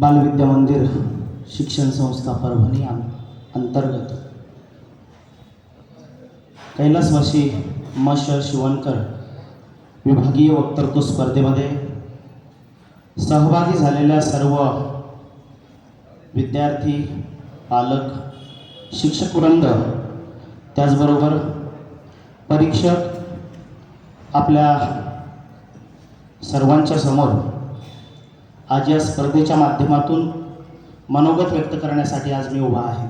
बालविद्या मंदिर शिक्षण संस्था परभणी अंतर्गत. कैलासवासी मश शिवणकर विभागीय वक्तृत्व स्पर्धेमध्ये सहभागी झालेल्या सर्व विद्यार्थी पालक शिक्षक वृंद त्याचबरोबर परीक्षक आपल्या सर्वांच्या समोर आज या स्पर्धेच्या माध्यमातून मनोगत व्यक्त करण्यासाठी आज मी उभा आहे.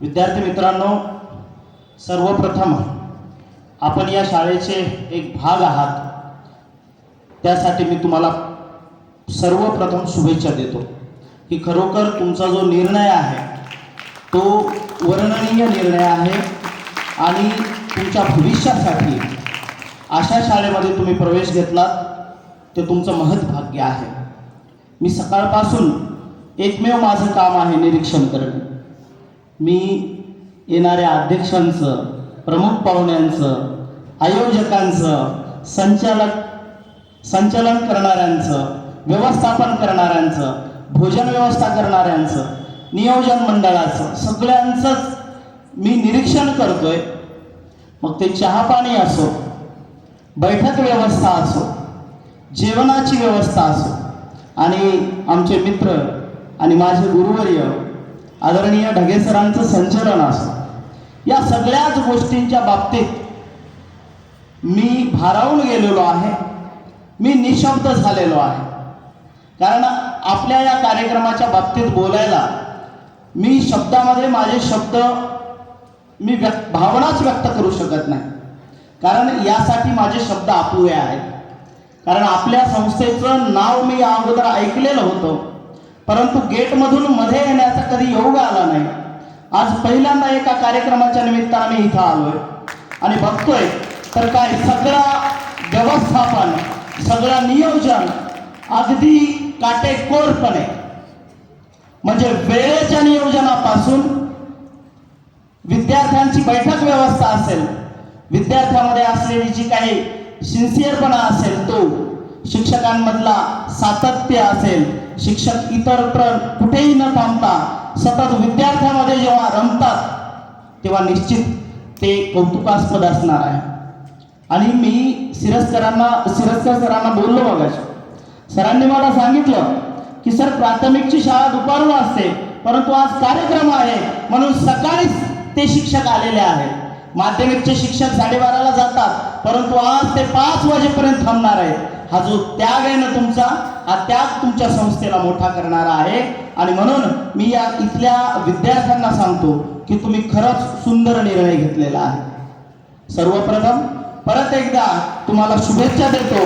विद्यार्थी मित्रांनो सर्वप्रथम आपण या शाळेचे एक भाग आहात. त्यासाठी मी तुम्हाला सर्वप्रथम शुभेच्छा देतो. की खरोखर तुमचा जो निर्णय आहे तो वर्णनीय निर्णय आहे आणि तुमच्या भविष्यासाठी अशा शाळेमध्ये तुम्ही प्रवेश घेतलात. ते तुमचं महत् भाग्य आहे. मी सकाळपासून एकमेव माझं काम आहे निरीक्षण करणे. मी येणाऱ्या अध्यक्षांचं प्रमुख पाहुण्यांचं आयोजकांचं संचालक संचालन करणाऱ्यांचं व्यवस्थापन करणाऱ्यांचं भोजन व्यवस्था करणाऱ्यांचं नियोजन मंडळाचं सगळ्यांचंच मी निरीक्षण करतोय. मग ते चहापाणी असो बैठक व्यवस्था असो जेवणाची व्यवस्था असो. आणि आमचे मित्र आणि माझे गुरुवर्य आदरणीय ढगेसरांचं संचलन असो. या सगळ्याच गोष्टींच्या बाबतीत मी भारावून गेलेलो आहे. मी निशब्द झालेलो आहे. कारण आपल्या या कार्यक्रमाच्या बाबतीत बोलायला मी शब्दामध्ये माझे शब्द मी व्यक्त भावनाच व्यक्त करू शकत नाही. कारण यासाठी माझे शब्द अपुरे आहेत. कारण आपल्या संस्थेचं नाव मी या अगोदर ऐकलेलं होतं. परंतु गेटमधून मध्ये येण्याचा कधी योग आला नाही. आज पहिल्यांदा एका कार्यक्रमाच्या निमित्तानं मी इथं आलोय. आणि बघतोय तर काय सगळं व्यवस्थापन सगळं नियोजन अगदी काटेकोरपणे. म्हणजे वेळेच्या नियोजनापासून विद्यार्थ्यांची बैठक व्यवस्था असेल. विद्यार्थ्यामध्ये असलेली जी काही सिन्सिअरपणा असेल तो. शिक्षकांमधला सातत्य असेल शिक्षक इतर कुठेही न थांबता सतत विद्यार्थ्यामध्ये जेव्हा रमतात तेव्हा निश्चित ते कौतुकास्पद असणार आहे. आणि मी सिरस्करांना सिरस्कर सरांना बोललो मगाशी. सरांनी मला सांगितलं की सर प्राथमिकची शाळा दुपारला असते परंतु आज कार्यक्रम आहे म्हणून सकाळीच ते शिक्षक आलेले आहेत. माध्यमिकचे शिक्षक साडेबाराला जातात परंतु आज ते पाच वाजेपर्यंत थांबणार आहे. हा जो त्याग आहे ना तुमचा हा त्याग तुमच्या संस्थेला मोठा करणारा आहे. आणि म्हणून मी या इथल्या विद्यार्थ्यांना सांगतो की तुम्ही खरंच सुंदर निर्णय घेतलेला आहे. सर्वप्रथम परत एकदा तुम्हाला शुभेच्छा देतो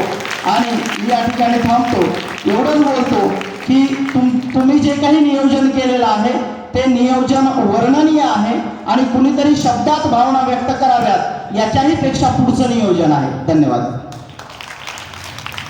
आणि या ठिकाणी थांबतो. एवढंच बोलतो की तुम तुम्ही जे काही नियोजन केलेलं आहे ते नियोजन वर्णनीय आहे आणि कुणीतरी शब्दात भावना व्यक्त कराव्यात. याच्याही पेक्षा पुढचं नियोजन आहे. धन्यवाद.